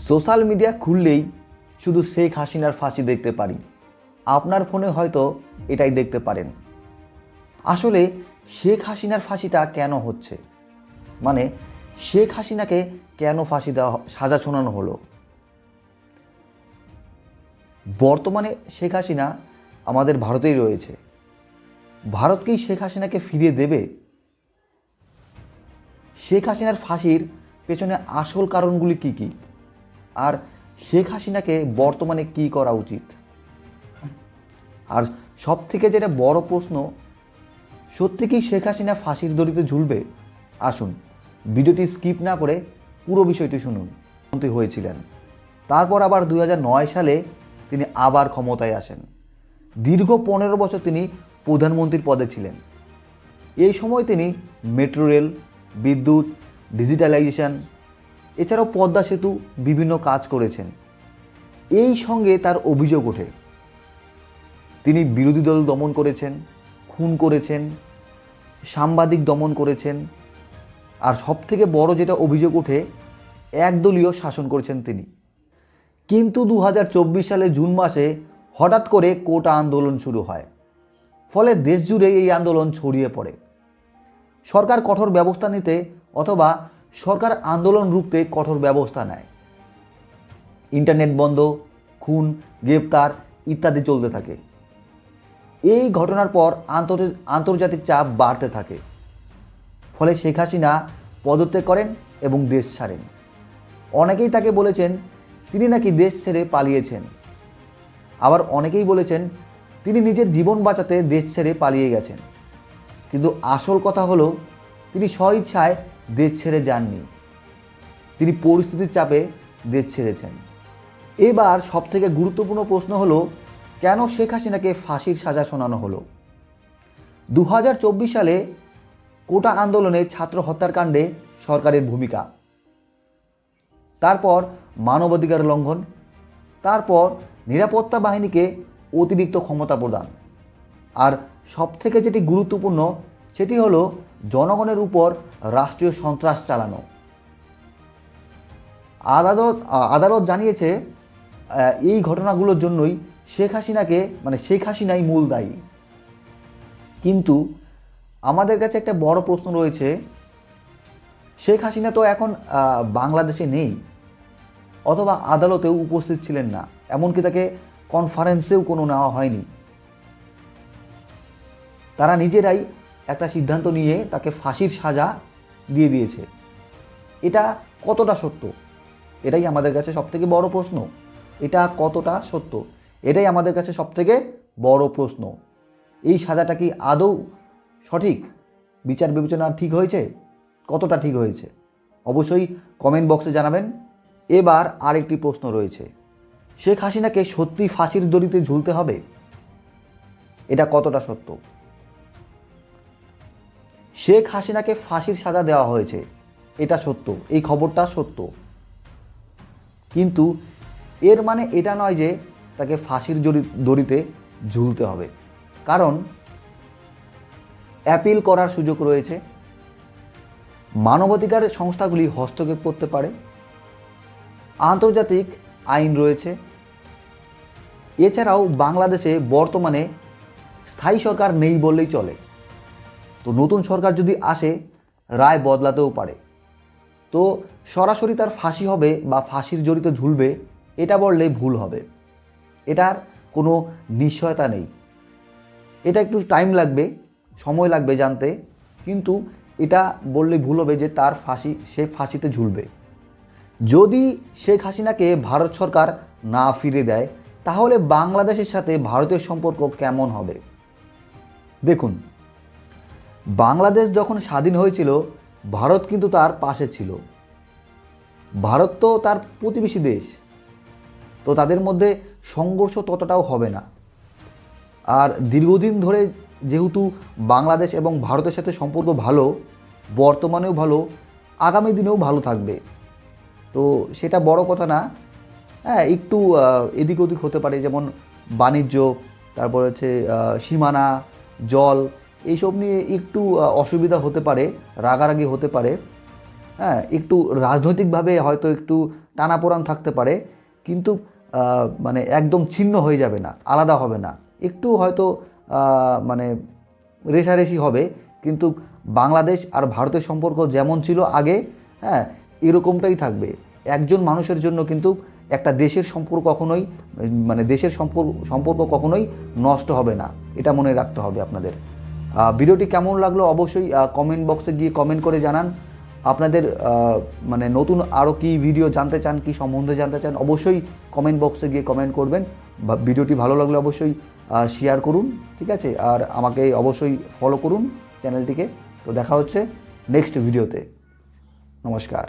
Social media খুললেই শুধু শেখ হাসিনার ফাঁসি দেখতে পারি। আপনার ফোনে হয়তো এটাই দেখতে পারেন। আসলে শেখ হাসিনার ফাঁসিটা কেন হচ্ছে? মানে শেখ হাসিনাকে কেন ফাঁসি দেওয়া সাজা শোনানো হলো? বর্তমানে শেখ হাসিনা আমাদের ভারতেই রয়েছে। ভারতকেই শেখ হাসিনাকে ফিরিয়ে দেবে? শেখ হাসিনার ফাঁসির পেছনে আসল কারণগুলি কি কি? আর শেখ হাসিনাকে বর্তমানে কি করা উচিত? আর সব থেকে যেটা বড় প্রশ্ন, সত্যি কি শেখ হাসিনা ফাঁসির দড়িতে ঝুলবে? আসুন, ভিডিওটি স্কিপ না করে পুরো বিষয়টি শুনুন। মন্ত্রী হয়েছিলেন। তারপর আবার দু হাজার নয় সালে তিনি আবার ক্ষমতায় আসেন। দীর্ঘ পনেরো বছর তিনি প্রধানমন্ত্রীর পদে ছিলেন। এই সময় তিনি মেট্রো রেল, বিদ্যুৎ, ডিজিটালাইজেশন এছাড়াও পদ্মা সেতু বিভিন্ন কাজ করেছেন। এই সঙ্গে তার অভিযোগ ওঠে। তিনি বিরোধী দল দমন করেছেন, খুন করেছেন, সাংবাদিক দমন করেছেন, আর সবথেকে বড় যেটা অভিযোগ ওঠে, একদলীয় শাসন করেছেন তিনি। কিন্তু দু হাজার চব্বিশ সালে জুন মাসে হঠাৎ করে কোটা আন্দোলন শুরু হয়। ফলে দেশ জুড়ে এই আন্দোলন ছড়িয়ে পড়ে। সরকার কঠোর ব্যবস্থা নিতে অথবা সরকার আন্দোলন রুখতে কঠোর ব্যবস্থা নেয়। ইন্টারনেট বন্ধ, খুন, গ্রেপ্তার ইত্যাদি চলতে থাকে। এই ঘটনার পর আন্তর্জাতিক চাপ বাড়তে থাকে। ফলে শেখ হাসিনা পদত্যাগ করেন এবং দেশ ছাড়েন। অনেকেই তাকে বলেছেন, তিনি নাকি দেশ ছেড়ে পালিয়েছেন। আবার অনেকেই বলেছেন, তিনি নিজের জীবন বাঁচাতে দেশ ছেড়ে পালিয়ে গেছেন। কিন্তু আসল কথা হলো, তিনি স্বইচ্ছায় দেশ ছেড়ে যাননি। তিনি পরিস্থিতির চাপে দেশ ছেড়েছেন। এবার সবথেকে গুরুত্বপূর্ণ প্রশ্ন হলো, কেন শেখ হাসিনাকে ফাঁসির সাজা শোনানো হলো? দু হাজার চব্বিশ সালে কোটা আন্দোলনে ছাত্র হত্যাকাণ্ডে সরকারের ভূমিকা। তারপর মানবাধিকার লঙ্ঘন। তারপর নিরাপত্তা বাহিনীকে অতিরিক্ত ক্ষমতা প্রদান। আর সবথেকে যেটি গুরুত্বপূর্ণ, সেটি হলো জনগণের উপর রাষ্ট্রীয় সন্ত্রাস চালানো। আদালত আদালত জানিয়েছে এই ঘটনাগুলোর জন্যই শেখ হাসিনাকে মানে শেখ হাসিনাই মূল দায়ী। কিন্তু আমাদের কাছে একটা বড় প্রশ্ন রয়েছে, শেখ হাসিনা তো এখন বাংলাদেশে নেই, অথবা আদালতেও উপস্থিত ছিলেন না, এমনকি তাকে কনফারেন্সেও কোনো নেওয়া হয়নি। তারা নিজেরাই একটা সিদ্ধান্ত নিয়ে তাকে ফাঁসির সাজা দিয়ে দিয়েছে। এটা কতটা সত্য? এটাই আমাদের কাছে সবথেকে বড় প্রশ্ন। এটা কতটা সত্য? এটাই আমাদের কাছে সবথেকে বড় প্রশ্ন। এই সাজাটা কি আদৌ সঠিক? বিচার বিবেচনা ঠিক হয়েছে? কতটা ঠিক হয়েছে? অবশ্যই কমেন্ট বক্সে জানাবেন। এবার আরেকটি প্রশ্ন রয়েছে। শেখ হাসিনাকে সত্যি ফাঁসির দড়িতে ঝুলতে হবে? এটা কতটা সত্য? শেখ হাসিনাকে ফাঁসির সাজা দেওয়া হয়েছে। এটা সত্য, এই খবরটা সত্য। কিন্তু এর মানে এটা নয় যে তাকে ফাঁসির দড়িতে ঝুলতে হবে। কারণ অ্যাপিল করার সুযোগ রয়েছে। মানবাধিকার সংস্থাগুলি হস্তক্ষেপ করতে পারে। আন্তর্জাতিক আইন রয়েছে। এছাড়াও বাংলাদেশে বর্তমানে স্থায়ী সরকার নেই বললেই চলে। তো নতুন সরকার যদি আসে, রায় বদলাতেও পারে। তো সরাসরি তার ফাঁসি হবে বা ফাঁসির জড়িত ঝুলবে, এটা বললে ভুল হবে। এটার কোনো নিশ্চয়তা নেই। এটা একটু টাইম লাগবে, সময় লাগবে জানতে, কিন্তু এটা বললে ভুল হবে যে তার ফাঁসি, সে ফাঁসিতে ঝুলবে। যদি শেখ হাসিনাকে ভারত সরকার না ফিরে দেয়, তাহলে বাংলাদেশের সাথে ভারতের সম্পর্ক কেমন হবে? দেখুন বাংলাদেশ যখন স্বাধীন হয়েছিল, ভারত কিন্তু তার পাশে ছিল। ভারত তো তার প্রতিবেশী দেশ। তো তাদের মধ্যে সংঘর্ষ ততটাও হবে না। আর দীর্ঘদিন ধরে যেহেতু বাংলাদেশ এবং ভারতের সাথে সম্পর্ক ভালো, বর্তমানেও ভালো, আগামী দিনেও ভালো থাকবে। তো সেটা বড় কথা না। হ্যাঁ একটু এদিক ওদিক হতে পারে, যেমন বাণিজ্য, তারপর হচ্ছে সীমানা, জল এইসব নিয়ে একটু অসুবিধা হতে পারে, রাগারাগি হতে পারে। হ্যাঁ একটু রাজনৈতিকভাবে হয়তো একটু টানাপোড়ান থাকতে পারে, কিন্তু মানে একদম ছিন্ন হয়ে যাবে না, আলাদা হবে না। একটু হয়তো মানে রেশারেশি হবে, কিন্তু বাংলাদেশ আর ভারতের সম্পর্ক যেমন ছিল আগে হ্যাঁ এরকমটাই থাকবে। একজন মানুষের জন্য কিন্তু একটা দেশের সম্পর্ক কখনোই মানে দেশের সম্পর্ক সম্পর্ক কখনোই নষ্ট হবে না। এটা মনে রাখতে হবে আপনাদের। ভিডিওটি কেমন লাগল অবশ্যই কমেন্ট বক্সে গিয়ে কমেন্ট করে জানান। আপনাদের মানে নতুন আরও কি ভিডিও জানতে চান, কি সম্বন্ধে জানতে চান, অবশ্যই কমেন্ট বক্সে গিয়ে কমেন্ট করবেন। ভিডিওটি ভালো লাগলে অবশ্যই শেয়ার করুন, ঠিক আছে? আর আমাকে অবশ্যই ফলো করুন চ্যানেলটিকে। তো দেখা হচ্ছে নেক্সট ভিডিওতে নমস্কার।